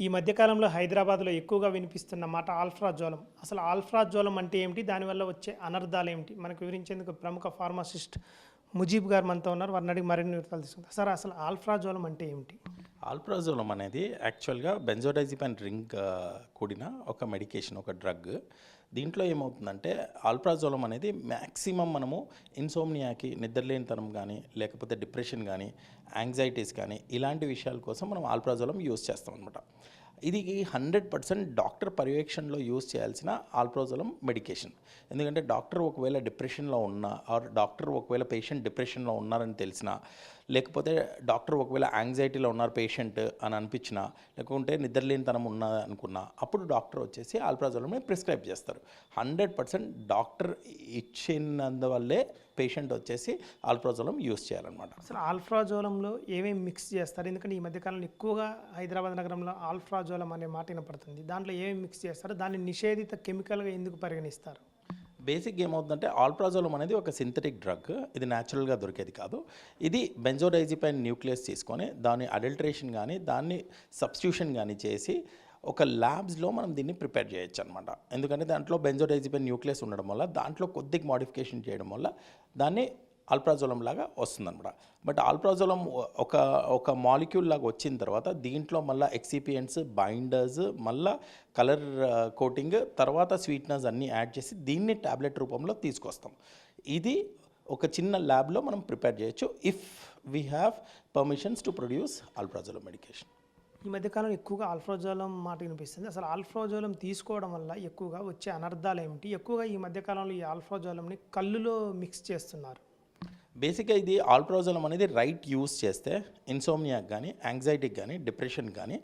ఈ మధ్యకాలంలో హైదరాబాద్లో ఎక్కువగా వినిపిస్తున్న మాట ఆల్ఫ్రాజోలం అసలు ఆల్ఫ్రాజోలం అంటే ఏమిటి? దానివల్ల వచ్చే అనర్థాలు ఏమిటి? మనకు వివరించేందుకు ప్రముఖ ఫార్మాసిస్ట్ ముజీబ్ గారు మనతో ఉన్నారు. వారిని అడిగి మరిన్ని వివరాలు తీసుకుంటారు సార్ అసలు ఆల్ఫ్రాజోలం అంటే ఏమిటి? ఆల్ప్రాజోలం అనేది యాక్చువల్గా బెంజోడైజిపైన్ రింగ్ కూడిన ఒక మెడికేషన్ ఒక డ్రగ్. దీంట్లో ఏమవుతుందంటే ఆల్ప్రాజోలం అనేది మ్యాక్సిమం మనము ఇన్సోమ్నియాకి నిద్రలేనితనం కానీ లేకపోతే డిప్రెషన్ కానీ యాంగ్జైటీస్ కానీ ఇలాంటి విషయాల కోసం మనం ఆల్ప్రాజోలం యూస్ చేస్తాం అనమాట ఇది హండ్రెడ్ పర్సెంట్ డాక్టర్ పర్యవేక్షణలో యూస్ చేయాల్సిన ఆల్ప్రోజలం మెడికేషన్. ఎందుకంటే డాక్టర్ ఒకవేళ డిప్రెషన్లో ఉన్నా ఆర్ డాక్టర్ ఒకవేళ పేషెంట్ డిప్రెషన్లో ఉన్నారని తెలిసినా లేకపోతే డాక్టర్ ఒకవేళ యాంగ్జైటీలో ఉన్నారు పేషెంట్ అని అనిపించినా లేకుంటే నిద్రలేనితనం ఉన్నా అనుకున్నా అప్పుడు డాక్టర్ వచ్చేసి ఆల్ప్రాజోలంని ప్రిస్క్రైబ్ చేస్తారు. హండ్రెడ్ పర్సెంట్ డాక్టర్ ఇచ్చినందువల్లే పేషెంట్ వచ్చేసి ఆల్ప్రాజోలం యూస్ చేయాలన్నమాట. అసలు ఆల్ఫ్రాజోలంలో ఏమేమి మిక్స్ చేస్తారు? ఎందుకంటే ఈ మధ్యకాలంలో ఎక్కువగా హైదరాబాద్ నగరంలో ఆల్ఫ్రాజోలం అనే మాట వినపడుతుంది. దాంట్లో ఏమేమి మిక్స్ చేస్తారు? దాన్ని నిషేధిత కెమికల్గా ఎందుకు పరిగణిస్తారు? బేసిక్ ఏమవుతుందంటే ఆల్ప్రాజోలం అనేది ఒక సింథటిక్ డ్రగ్. ఇది న్యాచురల్గా దొరికేది కాదు. ఇది బెంజోడైజిపైన్ న్యూక్లియస్ తీసుకొని దాని అడల్ట్రేషన్ కానీ దాన్ని సబ్స్టిట్యూషన్ కానీ చేసి ఒక ల్యాబ్స్లో మనం దీన్ని ప్రిపేర్ చేయొచ్చు అనమాట ఎందుకంటే దాంట్లో బెంజోడైజిపైన్ న్యూక్లియస్ ఉండడం వల్ల దాంట్లో కొద్దిగా మాడిఫికేషన్ చేయడం వల్ల దాన్ని ఆల్ప్రాజోలం లాగా వస్తుందన్నమాట. బట్ ఆల్ప్రాజోలం ఒక ఒక మాలిక్యూల్ లాగా వచ్చిన తర్వాత దీంట్లో మళ్ళీ ఎక్సిపియంట్స్ బైండర్స్ మళ్ళీ కలర్ కోటింగ్ తర్వాత స్వీట్నర్స్ అన్నీ యాడ్ చేసి దీన్ని ట్యాబ్లెట్ రూపంలో తీసుకొస్తాం. ఇది ఒక చిన్న ల్యాబ్లో మనం ప్రిపేర్ చేయొచ్చు if we have permissions to produce alprazolam medication. ఈ మధ్యకాలం ఎక్కువగా ఆల్ఫ్రాజోలం మాట వినిపిస్తుంది. అసలు ఆల్ఫ్రాజోలం తీసుకోవడం వల్ల ఎక్కువగా వచ్చే అనర్థాలు ఏమిటి? ఎక్కువగా ఈ మధ్యకాలంలో ఈ ఆల్ఫ్రోజోలంని కళ్ళులో మిక్స్ చేస్తున్నారు. బేసిక్గా ఇది ఆల్ప్రోజలం అనేది రైట్ యూస్ చేస్తే ఇన్సోమియాకి కానీ యాంగ్జైటీకి కానీ డిప్రెషన్ కానీ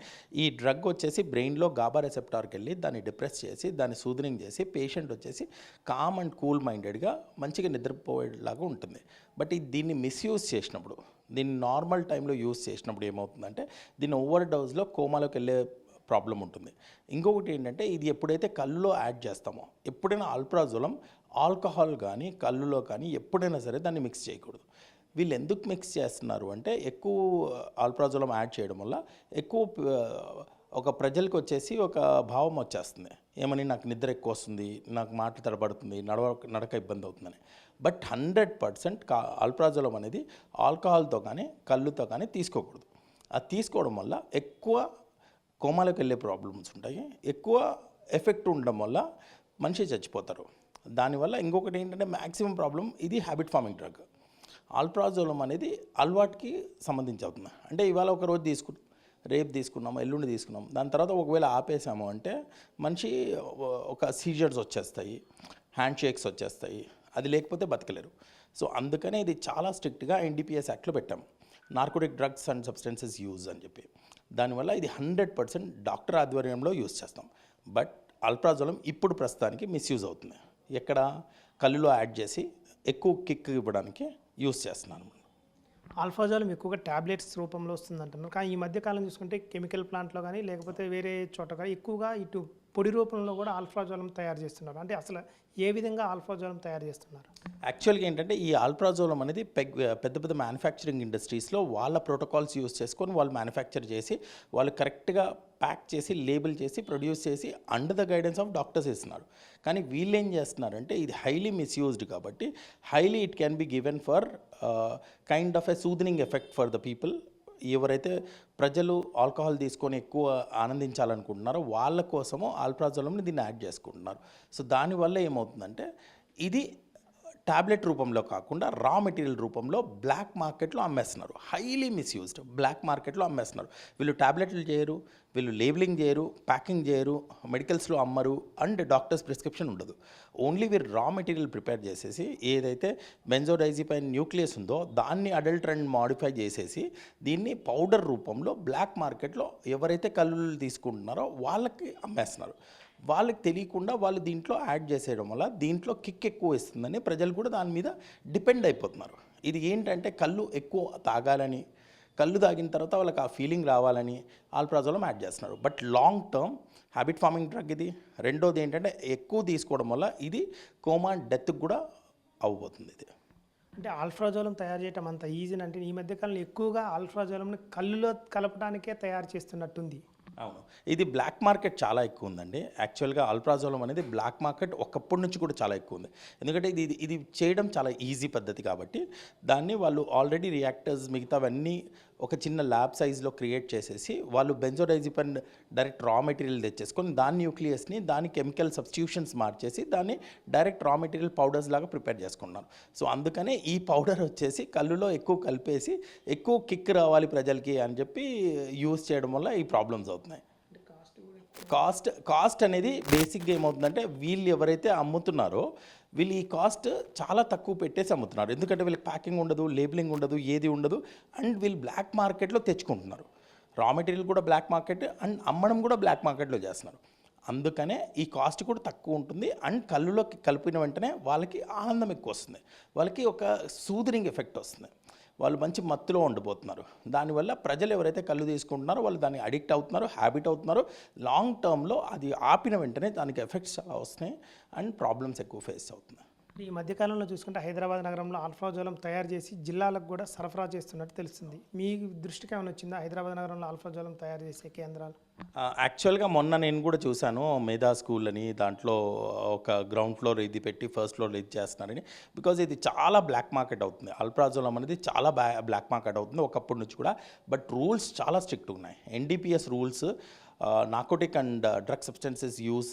ఈ డ్రగ్ వచ్చేసి బ్రెయిన్లో గాబా రెసెప్టార్కి వెళ్ళి దాన్ని డిప్రెస్ చేసి దాన్ని సూదనింగ్ చేసి పేషెంట్ వచ్చేసి కామ్ అండ్ కూల్ మైండెడ్గా మంచిగా నిద్రపోయేలాగా ఉంటుంది. బట్ ఇది దీన్ని మిస్యూజ్ చేసినప్పుడు దీన్ని నార్మల్ టైంలో యూస్ చేసినప్పుడు ఏమవుతుందంటే దీన్ని ఓవర్ డోస్లో కోమాలోకి వెళ్ళే ప్రాబ్లం ఉంటుంది. ఇంకొకటి ఏంటంటే ఇది ఎప్పుడైతే కళ్ళులో యాడ్ చేస్తామో ఎప్పుడైనా ఆల్ప్రాజోలం ఆల్కహాల్ కానీ కళ్ళులో కానీ ఎప్పుడైనా సరే దాన్ని మిక్స్ చేయకూడదు. వీళ్ళు ఎందుకు మిక్స్ చేస్తున్నారు అంటే ఎక్కువ ఆల్ప్రాజోలం యాడ్ చేయడం వల్ల ఎక్కువ ఒక ప్రజలకు వచ్చేసి ఒక భావం వచ్చేస్తుంది. ఏమని నాకు నిద్ర ఎక్కువ వస్తుంది నాకు మాట తడబడుతుంది నడవ నడక ఇబ్బంది అవుతుందని. బట్ హండ్రెడ్ పర్సెంట్ కా ఆల్ప్రాజోలం అనేది ఆల్కహాల్తో కానీ కళ్ళుతో కానీ తీసుకోకూడదు. అది తీసుకోవడం వల్ల ఎక్కువ కోమాలకు వెళ్ళే ప్రాబ్లమ్స్ ఉంటాయి. ఎక్కువ ఎఫెక్ట్ ఉండడం వల్ల మనిషి చచ్చిపోతారు. దానివల్ల ఇంకొకటి ఏంటంటే మ్యాక్సిమం ప్రాబ్లం ఇది హ్యాబిట్ ఫార్మింగ్ డ్రగ్ ఆల్ప్రాజోలం అనేది అలవాటుకి సంబంధించి అవుతుంది. అంటే ఇవాళ ఒక రోజు తీసుకున్నాం రేపు తీసుకున్నాం ఎల్లుండి తీసుకున్నాం దాని తర్వాత ఒకవేళ ఆపేసాము అంటే మనిషి ఒక సీజర్స్ వచ్చేస్తాయి హ్యాండ్ షేక్స్ వచ్చేస్తాయి అది లేకపోతే బతకలేరు. సో అందుకనే ఇది చాలా స్ట్రిక్ట్గా ఎన్డీపీఎస్ యాక్ట్లో పెట్టాం. Narcotic drugs and substances use అని చెప్పి. దానివల్ల ఇది హండ్రెడ్ పర్సెంట్ డాక్టర్ ఆధ్వర్యంలో యూజ్ చేస్తాం. బట్ అల్ప్రాజోలం ఇప్పుడు ప్రస్తుతానికి మిస్యూజ్ అవుతుంది. ఎక్కడ కళ్ళులో యాడ్ చేసి ఎక్కువ కిక్ ఇవ్వడానికి యూస్ చేస్తున్నాను. ఆల్ఫాజాలం ఎక్కువగా ట్యాబ్లెట్స్ రూపంలో వస్తుందంటున్నారు. కానీ ఈ మధ్య కాలం చూసుకుంటే కెమికల్ ప్లాంట్లో కానీ లేకపోతే వేరే చోట కానీ ఎక్కువగా ఇటు పొడి రూపంలో కూడా ఆల్ఫ్రాజోలం తయారు చేస్తున్నారు. అంటే అసలు ఏ విధంగా ఆల్ఫ్రాజోలం తయారు చేస్తున్నారు? యాక్చువల్గా ఏంటంటే ఈ ఆల్ఫ్రాజోలం అనేది పెగ్ పెద్ద పెద్ద మ్యానుఫ్యాక్చరింగ్ ఇండస్ట్రీస్లో వాళ్ళ ప్రోటోకాల్స్ యూస్ చేసుకొని వాళ్ళు మ్యానుఫ్యాక్చర్ చేసి వాళ్ళు కరెక్ట్గా ప్యాక్ చేసి లేబుల్ చేసి ప్రొడ్యూస్ చేసి under the guidance of doctors ఇస్తున్నారు. కానీ వీళ్ళు ఏం చేస్తున్నారంటే ఇది హైలీ మిస్యూజ్డ్ కాబట్టి highly it can be given for kind of a soothing effect for the people ఎవరైతే ప్రజలు ఆల్కహాల్ తీసుకొని ఎక్కువ ఆనందించాలనుకుంటున్నారో వాళ్ళ కోసము ఆల్ప్రాజోలంని దీన్ని యాడ్ చేసుకుంటున్నారు. సో దానివల్ల ఏమవుతుందంటే ఇది ట్యాబ్లెట్ రూపంలో కాకుండా రా మెటీరియల్ రూపంలో బ్లాక్ మార్కెట్లో అమ్మేస్తున్నారు. హైలీ మిస్యూజ్డ్ బ్లాక్ మార్కెట్లో అమ్మేస్తున్నారు. వీళ్ళు టాబ్లెట్లు చేయరు వీళ్ళు లేబులింగ్ చేయరు ప్యాకింగ్ చేయరు మెడికల్స్లో అమ్మరు అండ్ డాక్టర్స్ ప్రిస్క్రిప్షన్ ఉండదు. ఓన్లీ వీరు రా మెటీరియల్ ప్రిపేర్ చేసేసి ఏదైతే బెంజోడైజిపైన్ న్యూక్లియస్ ఉందో దాన్ని అడల్ట్ అండ్ మాడిఫై చేసేసి దీన్ని పౌడర్ రూపంలో బ్లాక్ మార్కెట్లో ఎవరైతే కళ్ళు తీసుకుంటున్నారో వాళ్ళకి అమ్మేస్తున్నారు. వాళ్ళకి తెలియకుండా వాళ్ళు దీంట్లో యాడ్ చేసేయడం వల్ల దీంట్లో కిక్ ఎక్కువ ఇస్తుందని ప్రజలు కూడా దాని మీద డిపెండ్ అయిపోతున్నారు. ఇది ఏంటంటే కళ్ళు ఎక్కువ తాగాలని కళ్ళు తాగిన తర్వాత వాళ్ళకి ఆ ఫీలింగ్ రావాలని ఆల్ప్రాజోలం యాడ్ చేస్తున్నారు. But long term habit forming drug ఇది. రెండోది ఏంటంటే ఎక్కువ తీసుకోవడం వల్ల ఇది కోమా డెత్కి కూడా అవ్వబోతుంది ఇది. అంటే ఆల్ఫ్రాజోలం తయారు చేయటం అంత ఈజీ అంటే ఈ మధ్యకాలంలో ఎక్కువగా ఆల్ఫ్రాజోలంని కళ్ళులో కలపడానికే తయారు చేస్తున్నట్టుంది. అవును. ఇది బ్లాక్ మార్కెట్ చాలా ఎక్కువ ఉందండి. యాక్చువల్గా అల్ప్రాజోలం అనేది బ్లాక్ మార్కెట్ ఒకప్పటి నుంచి కూడా చాలా ఎక్కువ ఉంది. ఎందుకంటే ఇది ఇది- చేయడం చాలా ఈజీ పద్ధతి కాబట్టి దాన్ని వాళ్ళు ఆల్రెడీ రియాక్టర్స్ మిగతావన్నీ ఒక చిన్న ల్యాబ్ సైజ్లో క్రియేట్ చేసేసి వాళ్ళు బెంజోడైజిపన్ డైరెక్ట్ రా మెటీరియల్ తెచ్చేసుకొని దాని న్యూక్లియస్ని దాని కెమికల్ సబ్స్టిట్యూషన్స్ మార్చేసి దాన్ని డైరెక్ట్ రా మెటీరియల్ పౌడర్స్ లాగా ప్రిపేర్ చేసుకున్నారు సో అందుకనే ఈ పౌడర్ వచ్చేసి కళ్ళులో ఎక్కువ కలిపేసి ఎక్కువ కిక్ రావాలి ప్రజలకి అని చెప్పి యూస్ చేయడం వల్ల ఈ ప్రాబ్లమ్స్ అవుతున్నాయి కాస్ట్ కాస్ట్ అనేది బేసిక్గా ఏమవుతుందంటే వీళ్ళు ఎవరైతే అమ్ముతున్నారో వీళ్ళు ఈ కాస్ట్ చాలా తక్కువ పెట్టేసి అమ్ముతున్నారు. ఎందుకంటే వీళ్ళకి ప్యాకింగ్ ఉండదు లేబులింగ్ ఉండదు ఏది ఉండదు. అండ్ వీళ్ళు బ్లాక్ మార్కెట్లో తెచ్చుకుంటున్నారు. రా మెటీరియల్ కూడా బ్లాక్ మార్కెట్ అండ్ అమ్మడం కూడా బ్లాక్ మార్కెట్లో చేస్తున్నారు. అందుకనే ఈ కాస్ట్ కూడా తక్కువ ఉంటుంది. అండ్ కళ్ళులోకి కలిపిన వెంటనే వాళ్ళకి ఆనందం ఎక్కువ వస్తుంది. వాళ్ళకి ఒక సూదరింగ్ ఎఫెక్ట్ వస్తుంది. వాళ్ళు మంచి మత్తులో ఉండిపోతున్నారు. దానివల్ల ప్రజలు ఎవరైతే కళ్ళు తీసుకుంటున్నారో వాళ్ళు దానికి అడిక్ట్ అవుతున్నారు హ్యాబిట్ అవుతున్నారు. లాంగ్ టర్మ్లో అది ఆపిన వెంటనే దానికి ఎఫెక్ట్స్ చాలా వస్తున్నాయి అండ్ ప్రాబ్లమ్స్ ఎక్కువ ఫేస్ అవుతున్నాయి. ఈ మధ్యకాలంలో చూసుకుంటే హైదరాబాద్ నగరంలో ఆల్ఫాజోలం తయారు చేసి జిల్లాలకు కూడా సరఫరా చేస్తున్నట్టు తెలుస్తుంది. మీ దృష్టికి ఏమైనా వచ్చిందా? హైదరాబాద్ నగరంలో ఆల్ఫాజోలం తయారు చేసే కేంద్రాలు? యాక్చువల్గా మొన్న నేను కూడా చూశాను. మేధా స్కూల్ అని దాంట్లో ఒక గ్రౌండ్ ఫ్లోర్ ఇది పెట్టి ఫస్ట్ ఫ్లోర్ ఇది చేస్తున్నారని. బికాజ్ ఇది చాలా బ్లాక్ మార్కెట్ అవుతుంది. అల్ప్రాజోలం అనేది చాలా బ్లాక్ మార్కెట్ అవుతుంది ఒకప్పటి నుంచి కూడా. బట్ రూల్స్ చాలా స్ట్రిక్ట్ ఉన్నాయి. NDPS rules narcotic and drug substances use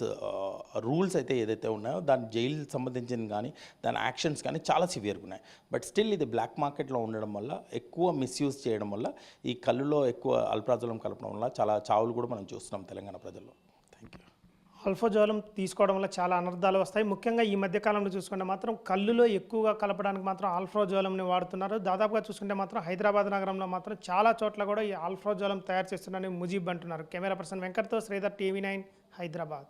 rules అయితే ఏదైతే ఉన్నాయో దాని జైలు సంబంధించిన కానీ దాని యాక్షన్స్ కానీ చాలా సివియర్గా ఉన్నాయి. బట్ స్టిల్ ఇది బ్లాక్ మార్కెట్లో ఉండడం వల్ల ఎక్కువ మిస్యూజ్ చేయడం వల్ల ఈ కళ్ళులో ఎక్కువ అల్ప్రాజలం కలపడం వల్ల చాలా చావులు కూడా మనం చూస్తున్నాం తెలంగాణ ప్రజల్లో. ఆల్ఫాజోలం తీసుకోవడం వల్ల చాలా అనర్థాలు వస్తాయి. ముఖ్యంగా ఈ మధ్య కాలంలో చూసుకుంటే మాత్రం కళ్ళులో ఎక్కువగా కలపడానికి మాత్రం ఆల్ఫ్రోజోలంని వాడుతున్నారు. దాదాపుగా చూసుకుంటే మాత్రం హైదరాబాద్ నగరంలో మాత్రం చాలా చోట్ల కూడా ఈ ఆల్ఫ్రోజోలం తయారు చేస్తున్నారని ముజీబ్ అంటున్నారు. కెమెరా పర్సన్ వెంకట్తో శ్రీధర్ టీవీ నైన్ హైదరాబాద్.